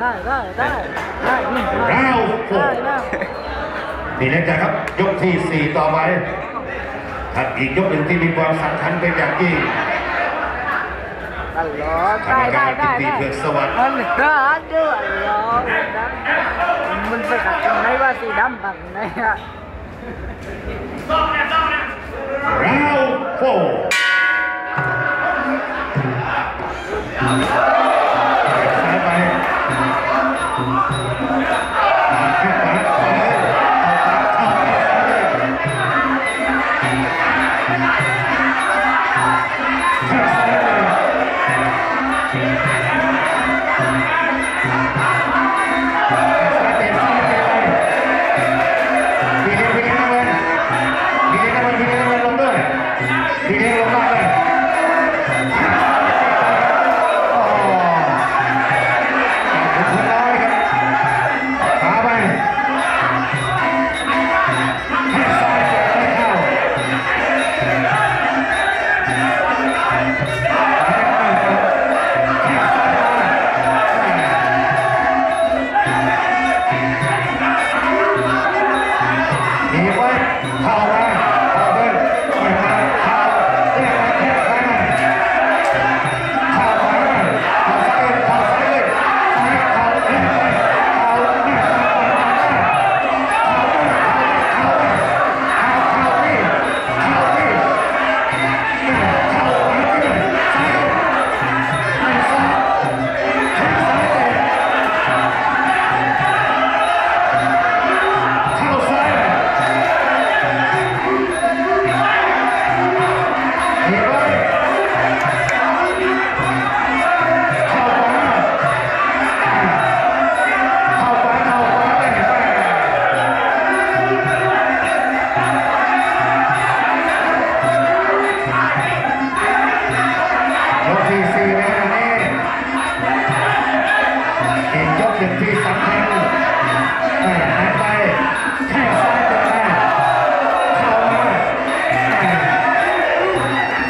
ได้ได้ได้ได้ ได้ ได้ได้ดีนะจ๊ะครับยกที่้ต่อไปถัดอีกยกหนึ่งที่มีความสำคัญเป็นอย่างยิ่งตลอดได้ ได้ ได้ได้เพื่อสวัสดิ์มันเด้ไดได้ไดด้ด้มันไป้ัดได้ไหดว่าสีดำบังไหนอะ Round four.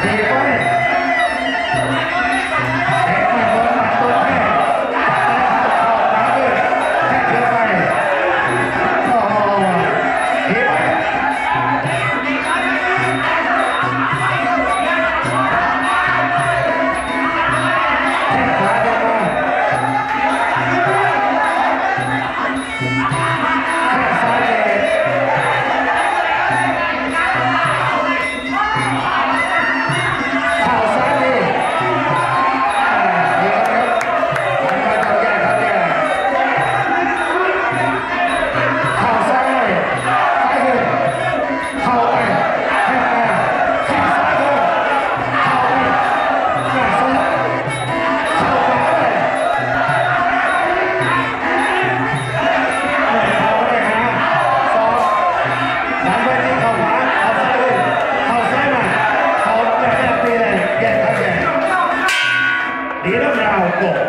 네. Football.